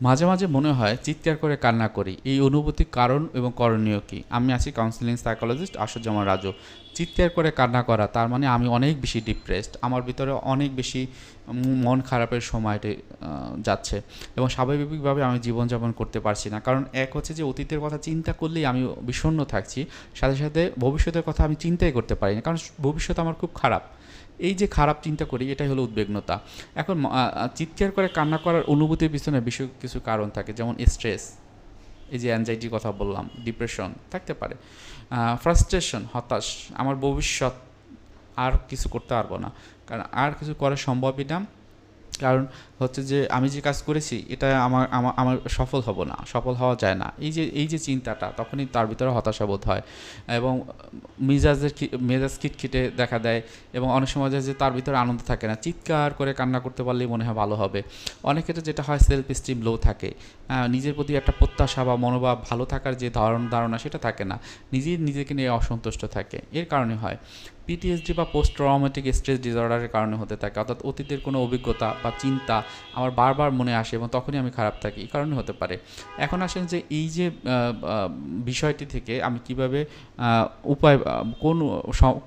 মাঝে মাঝে মনে হয় চিৎকার করে কান্না করি। এই অনুভূতির কারণ এবং করণীয় কি? আমি আছি কাউন্সিলিং সাইকোলজিস্ট আশুজ্জামান রাজু। চিৎকার করে কান্না করা, তার মানে আমি অনেক বেশি ডিপ্রেসড আমার ভিতরে অনেক বেশি মন খারাপের সময়টি যাচ্ছে এবং স্বাভাবিকভাবে আমি জীবনযাপন করতে পারছি না। কারণ এক হচ্ছে যে অতীতের কথা চিন্তা করলেই আমি বিষণ্ণ থাকছি, সাথে সাথে ভবিষ্যতের কথা আমি চিন্তাই করতে পারি না কারণ ভবিষ্যৎ আমার খুব খারাপ। এই যে খারাপ চিন্তা করি, এটাই হলো উদ্বিগ্নতা। এখন চিৎকার করে কান্না করার অনুভূতির পিছনে বিশেষ কিছু কারণ থাকে, যেমন স্ট্রেস এই যে অ্যাংজাইটির কথা বললাম ডিপ্রেশন থাকতে পারে। ফ্রাস্ট্রেশন হতাশ, আমার ভবিষ্যৎ আর কিছু করতে পারব না। কারণ আর কিছু করা সম্ভবই না। কারণ হচ্ছে যে আমি যে কাজ করেছি, এটা আমার আমার সফল হব না, সফল হওয়া যায় না। এই যে এই যে চিন্তাটা, তখনই তার ভিতরে হতাশা বোধ হয় এবং মেজাজের মেজাজ খিটখিটে দেখা দেয় এবং অনেক সময় যে তার ভিতরে আনন্দ থাকে না, চিৎকার করে কান্না করতে পারলেই মনে হয় ভালো হবে। অনেক ক্ষেত্রে যেটা হয় সেলফ স্টিম লো থাকে নিজের প্রতি একটা প্রত্যাশা বা মনোভাব ভালো থাকার যে ধারণ, ধারণা সেটা থাকে না। নিজেই নিজেকে নিয়ে অসন্তুষ্ট থাকে। এর কারণে হয়। পিটিএসডি বা পোস্ট ট্রমেটিক স্ট্রেস ডিসঅর্ডারের কারণে হতে থাকে, অর্থাৎ অতীতের কোনো অভিজ্ঞতা বা চিন্তা আমার বারবার মনে আসে এবং তখনই আমি খারাপ থাকি, এই কারণে হতে পারে। এখন আসেন যে এই যে বিষয়টি থেকে আমি কীভাবে উপায় কোন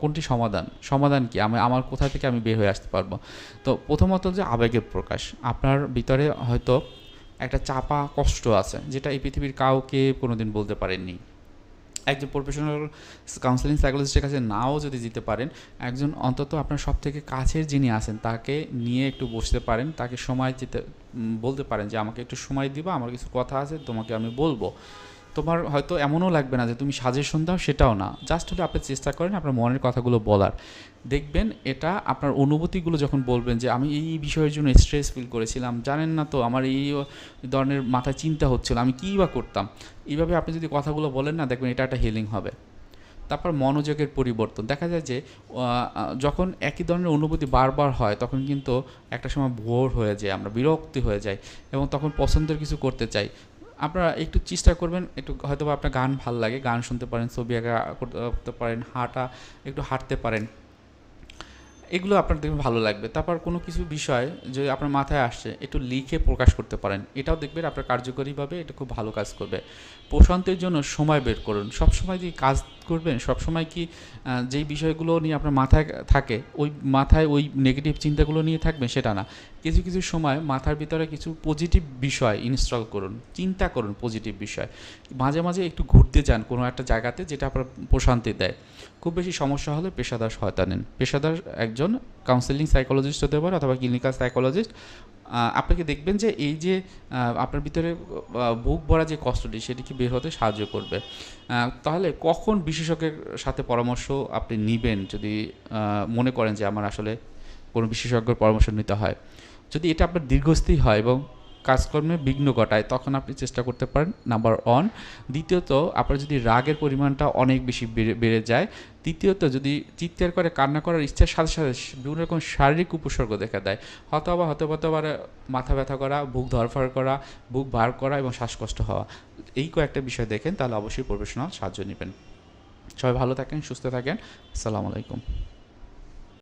কোনটি সমাধান সমাধান কি? আমি, আমার কোথা থেকে আমি বের হয়ে আসতে পারব? তো প্রথমত যে আবেগের প্রকাশ, আপনার ভিতরে হয়তো একটা চাপা কষ্ট আছে, যেটা এই পৃথিবীর কাউকে কোনোদিন বলতে পারেননি। একজন প্রফেশনাল কাউন্সিলিং সাইকোলজিস্টের কাছে নাও যদি যেতে পারেন, একজন অন্তত আপনার সব থেকে কাছের যিনি আছেন, তাকে নিয়ে একটু বসতে পারেন, তাকে সময় দিতে বলতে পারেন যে, আমাকে একটু সময় দিবা, আমার কিছু কথা আছে, তোমাকে আমি বলব। তোমার হয়তো এমনও লাগবে না যে তুমি সাজেশন দাও, সেটাও না। জাস্ট হলে আপনি চেষ্টা করেন আপনার মনের কথাগুলো বলার। দেখবেন এটা আপনার অনুভূতিগুলো যখন বলবেন যে, আমি এই বিষয়ের জন্য স্ট্রেস ফিল করেছিলাম। জানেন না তো, আমার এই ধরনের মাথায় চিন্তা হচ্ছিল, আমি কী বা করতাম? এইভাবে আপনি যদি কথাগুলো বলেন না, দেখবেন এটা একটা হিলিং হবে। তারপর মনোযোগের পরিবর্তন। দেখা যায় যে যখন একই ধরনের অনুভূতি বারবার হয়, তখন কিন্তু একটা সময় ভোর হয়ে যায়, আমরা বিরক্তি হয়ে যাই এবং তখন পছন্দের কিছু করতে চাই। আপনারা একটু চেষ্টা করবেন, একটু হয়তো আপনার গান ভালো লাগে, গান শুনতে পারেন, ছবি আঁকা করতে পারেন, হাঁটা, একটু হাঁটতে পারেন। এগুলো আপনার দেখবেন ভালো লাগবে। তারপর কোনো কিছু বিষয় যদি আপনার মাথায় আসছে, একটু লিখে প্রকাশ করতে পারেন। এটাও দেখবেন আপনার কার্যকরীভাবে এটা খুব ভালো কাজ করবে। প্রশান্তের জন্য সময় বের করুন। সব সময় কি কাজ করবেন সব সময় কি যেই বিষয়গুলো নিয়ে আপনার মাথায় থাকে, ওই মাথায় ওই নেগেটিভ চিন্তাগুলো নিয়ে থাকবে সেটা না। কিছু কিছু সময় মাথার ভিতরে কিছু পজিটিভ বিষয় ইনস্টল করুন। চিন্তা করুন পজিটিভ বিষয়। মাঝে মাঝে একটু ঘুরতে যান কোনো একটা জায়গাতে যেটা আপনার প্রশান্তি দেয়। খুব বেশি সমস্যা হলে পেশাদার সহায়তা নেন। পেশাদার একজন কাউন্সিলিং সাইকোলজিস্ট হতে পারে অথবা ক্লিনিক্যাল সাইকোলজিস্ট আপনাকে দেখবেন যে এই যে আপনার ভিতরে বুক ভরা যে কষ্টটি, সেটি কি বের হতে সাহায্য করবে। তাহলে কখন বিশেষজ্ঞের সাথে পরামর্শ আপনি নেবেন? যদি মনে করেন যে আমার আসলে কোনো বিশেষজ্ঞের পরামর্শ নিতে হয়। যদি এটা আপনার দীর্ঘস্থায়ী হয় এবং কাজকর্মে বিঘ্ন ঘটায়, তখন আপনি চেষ্টা করতে পারেন নাম্বার ওয়ান দ্বিতীয়ত, আপনার যদি রাগের পরিমাণটা অনেক বেশি বেড়ে যায়, তৃতীয়ত যদি চিৎকার করে, কান্না করার ইচ্ছার সাথে সাথে বিভিন্ন রকম শারীরিক উপসর্গ দেখা দেয়। হয়তো বা হতে হতে পারে মাথা ব্যথা করা, বুক ধরফর করা, বুক ভার করা এবং শ্বাসকষ্ট হওয়া। এই কয়েকটা বিষয় দেখেন, তাহলে অবশ্যই প্রফেশনাল সাহায্য নেবেন। সবাই ভালো থাকেন, সুস্থ থাকেন। আসসালামু আলাইকুম।